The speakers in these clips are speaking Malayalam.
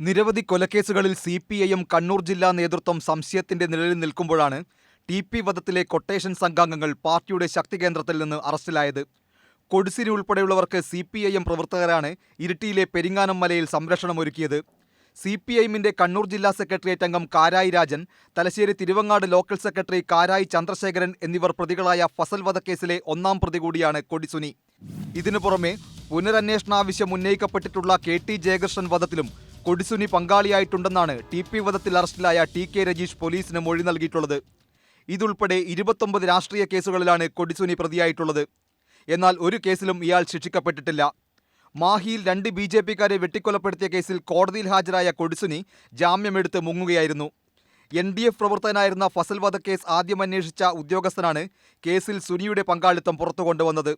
നിരവധി കൊലക്കേസുകളിൽ സി പി ഐ കണ്ണൂർ ജില്ലാ നേതൃത്വം സംശയത്തിന്റെ നിഴലിൽ നിൽക്കുമ്പോഴാണ് ടി പി വധത്തിലെ കൊട്ടേഷൻ സംഘാംഗങ്ങൾ പാർട്ടിയുടെ ശക്തി കേന്ദ്രത്തിൽ നിന്ന് അറസ്റ്റിലായത്. കൊടിസിരി ഉൾപ്പെടെയുള്ളവർക്ക് സി പി ഐ എം പ്രവർത്തകരാണ് ഇരിട്ടിയിലെ പെരിങ്ങാനം മലയിൽ സംരക്ഷണമൊരുക്കിയത്. സി പി ഐഎമ്മിന്റെ കണ്ണൂർ ജില്ലാ സെക്രട്ടേറിയറ്റ് അംഗം കാരായി രാജൻ തലശ്ശേരി തിരുവങ്ങാട് ലോക്കൽ സെക്രട്ടറി കാരായി ചന്ദ്രശേഖരൻ എന്നിവർ പ്രതികളായ ഫസൽ വധക്കേസിലെ ഒന്നാം പ്രതി കൂടിയാണ് കൊടിസുനി. ഇതിനു പുറമെ പുനരന്വേഷണാവശ്യം ഉന്നയിക്കപ്പെട്ടിട്ടുള്ള കെ ടി ജയകൃഷ്ണൻ വധത്തിലും കൊടിസുനി പങ്കാളിയായിട്ടുണ്ടെന്നാണ് ടി പി വധത്തിൽ അറസ്റ്റിലായ ടി കെ രജീഷ് പോലീസിന് മൊഴി നൽകിയിട്ടുള്ളത്. ഇതുൾപ്പെടെ ഇരുപത്തൊമ്പത് രാഷ്ട്രീയ കേസുകളിലാണ് കൊടിസുനി പ്രതിയായിട്ടുള്ളത്. എന്നാൽ ഒരു കേസിലും ഇയാൾ ശിക്ഷിക്കപ്പെട്ടിട്ടില്ല. മാഹിയിൽ രണ്ട് ബി ജെ പിക്കാരെ വെട്ടിക്കൊലപ്പെടുത്തിയ കേസിൽ കോടതിയിൽ ഹാജരായ കൊടിസുനി ജാമ്യമെടുത്ത് മുങ്ങുകയായിരുന്നു. എൻ ഡി എഫ് പ്രവർത്തകനായിരുന്ന ഫസൽ വധക്കേസ് ആദ്യം അന്വേഷിച്ച ഉദ്യോഗസ്ഥനാണ് കേസിൽ സുനിയുടെ പങ്കാളിത്തം പുറത്തു കൊണ്ടുവന്നത്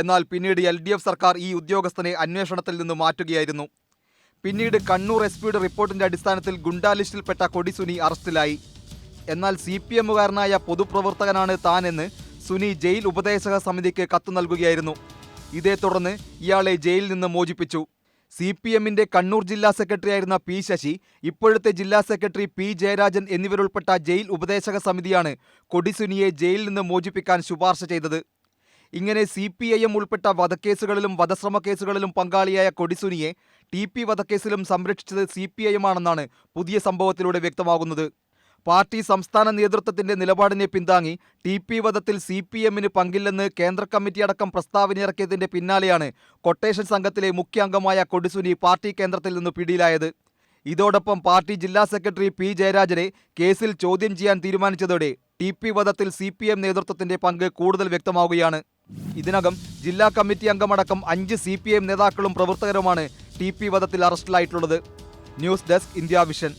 എന്നാൽ പിന്നീട് എൽ സർക്കാർ ഈ ഉദ്യോഗസ്ഥനെ അന്വേഷണത്തിൽ നിന്ന് മാറ്റുകയായിരുന്നു. പിന്നീട് കണ്ണൂർ എസ് പിയുടെ റിപ്പോർട്ടിന്റെ അടിസ്ഥാനത്തിൽ ഗുണ്ടാ ലിസ്റ്റിൽപ്പെട്ട കൊടിസുനി അറസ്റ്റിലായി. എന്നാൽ സി പി എമ്മുകാരനായ പൊതുപ്രവർത്തകനാണ് താനെന്ന് സുനി ജയിൽ ഉപദേശക സമിതിക്ക് കത്ത് നൽകുകയായിരുന്നു. ഇതേ തുടർന്ന് ഇയാളെ ജയിലിൽ നിന്ന് മോചിപ്പിച്ചു. സി പി എമ്മിന്റെ കണ്ണൂർ ജില്ലാ സെക്രട്ടറിയായിരുന്ന പി ശശി ഇപ്പോഴത്തെ ജില്ലാ സെക്രട്ടറി പി ജയരാജൻ എന്നിവരുൾപ്പെട്ട ജയിൽ ഉപദേശക സമിതിയാണ് കൊടിസുനിയെ ജയിലിൽ നിന്ന് മോചിപ്പിക്കാൻ ശുപാർശ ചെയ്തത്. ഇങ്ങനെ സി പി ഐ എം ഉൾപ്പെട്ട വധക്കേസുകളിലും വധശ്രമ കേസുകളിലും പങ്കാളിയായ കൊടിസുനിയെ ടി പി വധക്കേസിലും സംരക്ഷിച്ചത് സി പി ഐ എം ആണെന്നാണ് പുതിയ സംഭവത്തിലൂടെ വ്യക്തമാകുന്നത്. പാർട്ടി സംസ്ഥാന നേതൃത്വത്തിന്റെ നിലപാടിനെ പിന്താങ്ങി ടി പി വധത്തിൽ സി പി എമ്മിന് പങ്കില്ലെന്ന് കേന്ദ്ര കമ്മിറ്റി അടക്കം പ്രസ്താവന പ്രസ്താവനയിറക്കിയതിന്റെ പിന്നാലെയാണ് കൊട്ടേഷൻ സംഘത്തിലെ മുഖ്യ അംഗമായ കൊടിസുനി പാർട്ടി കേന്ദ്രത്തിൽ നിന്ന് പിടിയിലായത്. ഇതോടൊപ്പം പാർട്ടി ജില്ലാ സെക്രട്ടറി പി ജയരാജനെ കേസിൽ ചോദ്യം ചെയ്യാൻ തീരുമാനിച്ചതോടെ ടി പി വധത്തിൽ സി പി എം നേതൃത്വത്തിന്റെ പങ്ക് കൂടുതൽ വ്യക്തമാവുകയാണ്. ഇതിനകം ജില്ലാ കമ്മിറ്റി അംഗമടക്കം അഞ്ച് സി പി എം നേതാക്കളും പ്രവർത്തകരുമാണ് ടി പി വധത്തിൽ അറസ്റ്റിലായിട്ടുള്ളത്. News desk India vision.